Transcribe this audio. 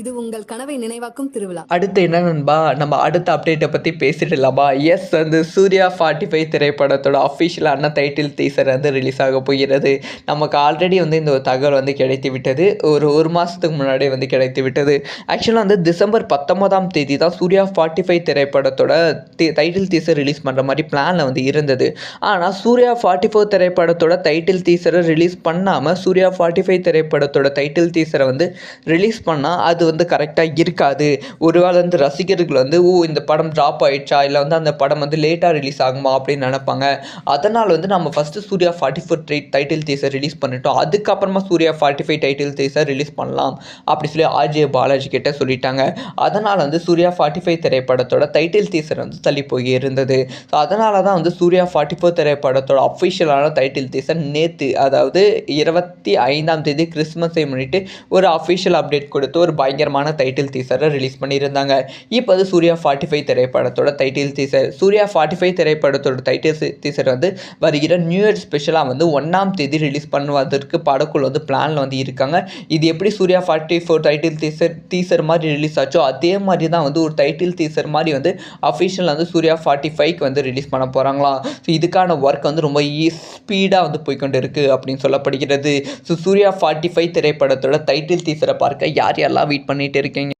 இது உங்கள் கனவை நினைவாக்கும் திருவிழா. அடுத்து என்ன நண்பா? நம்ம அடுத்த அப்டேட்டை பற்றி பேசிடலாமா எஸ் வந்து சூர்யா ஃபார்ட்டி ஃபைவ் திரைப்படத்தோட அஃபிஷியலான டைட்டில் டீசர் வந்து ரிலீஸ் ஆக போகிறது. நமக்கு ஆல்ரெடி வந்து இந்த ஒரு தகவல் வந்து கிடைத்து விட்டது. ஒரு ஒரு மாதத்துக்கு முன்னாடி வந்து கிடைத்து விட்டது. ஆக்சுவலாக வந்து டிசம்பர் பத்தொன்பதாம் தேதி தான் சூர்யா ஃபார்ட்டி ஃபைவ் திரைப்படத்தோட டைட்டில் டீசர் ரிலீஸ் பண்ணுற மாதிரி பிளானில் வந்து இருந்தது. ஆனால் சூர்யா ஃபார்ட்டி ஃபோர் திரைப்படத்தோட டைட்டில் டீசரை ரிலீஸ் பண்ணாமல் சூர்யா ஃபார்ட்டி ஃபைவ் திரைப்படத்தோட டைட்டில் டீசரை வந்து ரிலீஸ் பண்ணால் அது அது வந்து கரெக்டாக இருக்காது. ஒருவேளை வந்து ரசிகர்கள் வந்து ஓ இந்த படம் ட்ராப் ஆயிடுச்சா? இல்லை வந்து அந்த படம் வந்து லேட்டாக ரிலீஸ் ஆகுமா? அப்படின்னு நினைப்பாங்க. அதனால் வந்து நம்ம first Suriya forty four title teaser release பண்ணிட்டோம். அதுக்கப்புறமா Suriya forty five title teaser release பண்ணலாம். அப்படி சொல்லி ஆர்ஜே பாலாஜி கிட்டே சொல்லிட்டாங்க. அதனால் வந்து சூர்யா ஃபார்ட்டி ஃபைவ் திரைப்படத்தோட டைட்டில் தேசர் வந்து தள்ளி போய் இருந்தது. ஸோ அதனால தான் வந்து சூர்யா ஃபார்ட்டி ஃபோர் திரைப்படத்தோட அஃபிஷியலான டைட்டில் தேசர் நேற்று அதாவது இருபத்தி ஐந்தாம் தேதி கிறிஸ்மஸை முன்னிட்டு ஒரு அஃபிஷியல் அப்டேட் கொடுத்து ஒரு பை பயங்கரமான டைட்டில் டீசரை ரிலீஸ் பண்ணியிருந்தாங்க. இப்போ அது சூர்யா ஃபார்ட்டி ஃபைவ் திரைப்படத்தோட title teaser Suriya forty five திரைப்படத்தோட டைட்டில் டீசர் வந்து வருகிற நியூ இயர் ஸ்பெஷலாக வந்து ஒன்றாம் தேதி ரிலீஸ் பண்ணுவதற்கு படக்குள் வந்து பிளானில் வந்து இருக்காங்க. இது எப்படி Suriya forty four title teaser teaser மாதிரி ரிலீஸ் ஆச்சோ அதே மாதிரி தான் வந்து ஒரு டைட்டில் டீசர் மாதிரி வந்து அஃபிஷியல் வந்து சூர்யா ஃபார்ட்டி ஃபைவ்க்கு வந்து ரிலீஸ் பண்ண போகிறாங்களா ஸோ இதுக்கான ஒர்க் வந்து ரொம்ப ஸ்பீடாக வந்து போய்க்கொண்டு இருக்குது அப்படின்னு சொல்லப்படுகிறது. ஸோ சூர்யா ஃபார்ட்டி ஃபைவ் திரைப்படத்தோட டைட்டில் டீசரை பார்க்க யார் யாரெல்லாம் வீட்டு பண்ணிட்டு இருக்கீங்க.